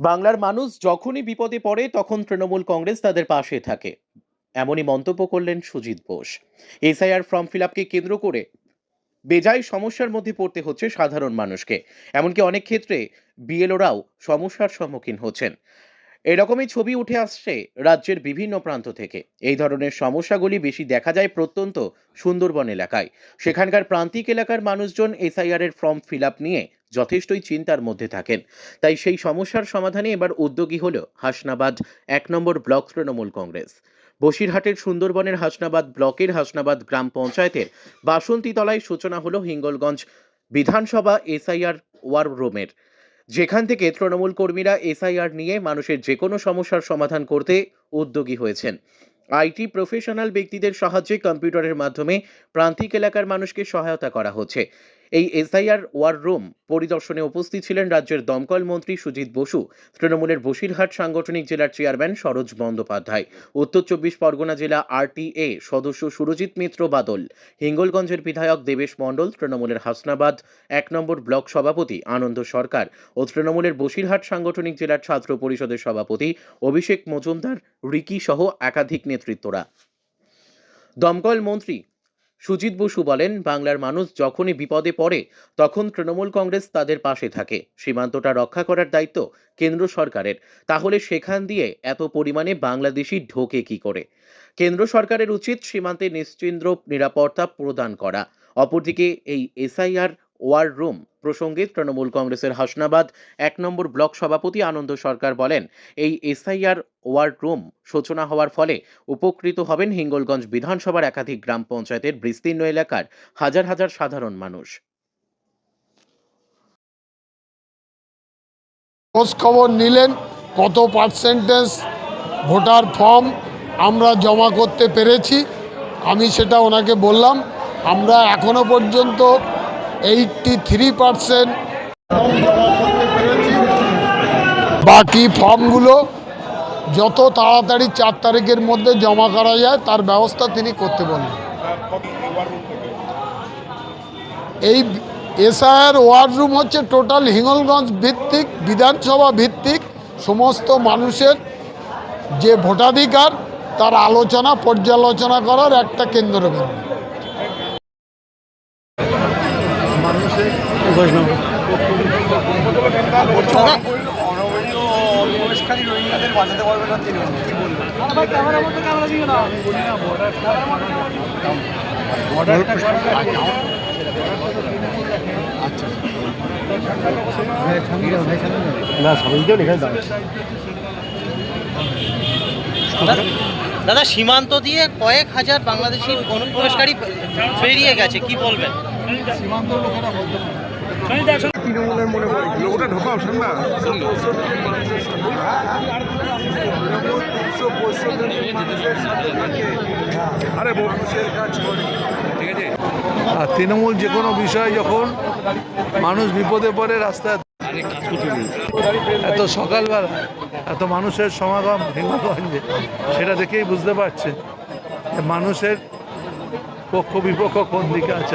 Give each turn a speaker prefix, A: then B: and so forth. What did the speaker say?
A: বাংলার মানুষ যখনই বিপদে পড়ে, তখন তৃণমূল কংগ্রেস তাদের পাশে থাকে। এমনই মন্তব্য করলেন Sujit Bose. SIR form fill আপকে কেন্দ্র করে বেজায় সমস্যার মধ্যে পড়তে হচ্ছে সাধারণ মানুষকে। এমনকি অনেক ক্ষেত্রে বিএলওরাও সমস্যার সম্মুখীন হচ্ছেন। এরকমই ছবি উঠে আসছে রাজ্যের বিভিন্ন প্রান্ত থেকে। এই ধরনের সমস্যাগুলি বেশি দেখা যায় প্রত্যন্ত সুন্দরবন এলাকায়। সেখানকার প্রান্তিক এলাকার মানুষজন এসআইআর এর ফর্ম ফিল আপ নিয়ে যথেষ্টই চিন্তার মধ্যে থাকেন। তাই সেই সমস্যার সমাধানে এবার উদ্যোগী হল হাসনাবাদ, এক নম্বর ব্লক তৃণমূল কংগ্রেস। বসিরহাটের সুন্দরবনের হাসনাবাদ ব্লকের হাসনাবাদ গ্রাম পঞ্চায়েতের বাসন্তীতলায় সূচনা হলো হিঙ্গলগঞ্জ বিধানসভা এসআইআর ওয়ার রুমের। যেখান থেকে তৃণমূল কর্মীরা এসআইআর নিয়ে মানুষের যে কোনো সমস্যার সমাধান করতে উদ্যোগী হয়েছেন। আইটি প্রফেশনাল ব্যক্তিদের সাহায্যে কম্পিউটারের মাধ্যমে প্রান্তিক এলাকার মানুষকে সহায়তা করা হচ্ছে। এই এসআইআর ওয়ার রুম পরিদর্শনে উপস্থিত ছিলেন রাজ্যের দমকল মন্ত্রী সুজিত বসু, তৃণমূলের বসিরহাট সাংগঠনিক জেলার চেয়ারম্যান সরোজ বন্দ্যোপাধ্যায়, উত্তর চব্বিশ পরগনা জেলা আরটিএ সদস্য সুরজিৎ মিত্র বাদল, হিঙ্গলগঞ্জের বিধায়ক দেবেশ মণ্ডল, তৃণমূলের হাসনাবাদ এক নম্বর ব্লক সভাপতি আনন্দ সরকার ও তৃণমূলের বসিরহাট সাংগঠনিক জেলার ছাত্র পরিষদের সভাপতি অভিষেক মজুমদার, রিকি সহ একাধিক নেতৃত্বরা। দমকল মন্ত্রী সুজিত বসু বলেন, বাংলার মানুষ যখনই বিপদে পড়ে, তখন তৃণমূল কংগ্রেস তাদের পাশে থাকে। সীমান্তটা রক্ষা করার দায়িত্ব কেন্দ্র সরকারের। তাহলে সেখান দিয়ে এত পরিমাণে বাংলাদেশি ঢোকে কি করে? কেন্দ্র সরকারের উচিত সীমান্তে নিশ্চিন্দ্র, নিরাপত্তা প্রদান করা। অপরদিকে এই এসআইআর ওয়ার রুম প্রসঙ্গে তৃণমূল কংগ্রেসের হাসনাবাদ, এক নম্বর ব্লক সভাপতি আনন্দ সরকার বলেন, এই এসআইআর ওয়ার রুম সূচনা হওয়ার ফলে উপকৃত হবেন হিঙ্গলগঞ্জ বিধানসভার একাধিক গ্রাম পঞ্চায়েতের বিস্তীর্ণ এলাকার হাজার হাজার সাধারণ মানুষ।
B: খোঁজ খবর নিলেন কত পার্সেন্টেজ ভোটার ফর্ম আমরা জমা করতে পেরেছি, আমি সেটা ওনাকে বললাম। আমরা এখনও পর্যন্ত এইটটি থ্রি বাকি ফর্মগুলো যত তাড়াতাড়ি চার তারিখের মধ্যে জমা করা যায়, তার ব্যবস্থা তিনি করতে বললেন। এই এসআইআর ওয়ার রুম হচ্ছে টোটাল হিঙ্গলগঞ্জ ভিত্তিক, বিধানসভা ভিত্তিক, সমস্ত মানুষের যে ভোটাধিকার, তার আলোচনা, পর্যালোচনা করার একটা
C: কেন্দ্র কেন্দ্রবিন্দু
D: দাদা সীমান্ত দিয়ে কয়েক হাজার বাংলাদেশি অনুপ্রবেশকারী বেরিয়ে গেছে কি বলবেন?
C: তৃণমূলের মনে পড়ে কি?
E: ওটা ঢোকাও ঠান্ডা আরে
F: তৃণমূল যে কোনো বিষয়ে যখন মানুষ বিপদে পড়ে রাস্তায় এত সকালবেলা এত মানুষের সমাগম হিঙ্গলগঞ্জে সেটা দেখেই বুঝতে পারছে মানুষের পক্ষ বিপক্ষ কোন দিকে আছে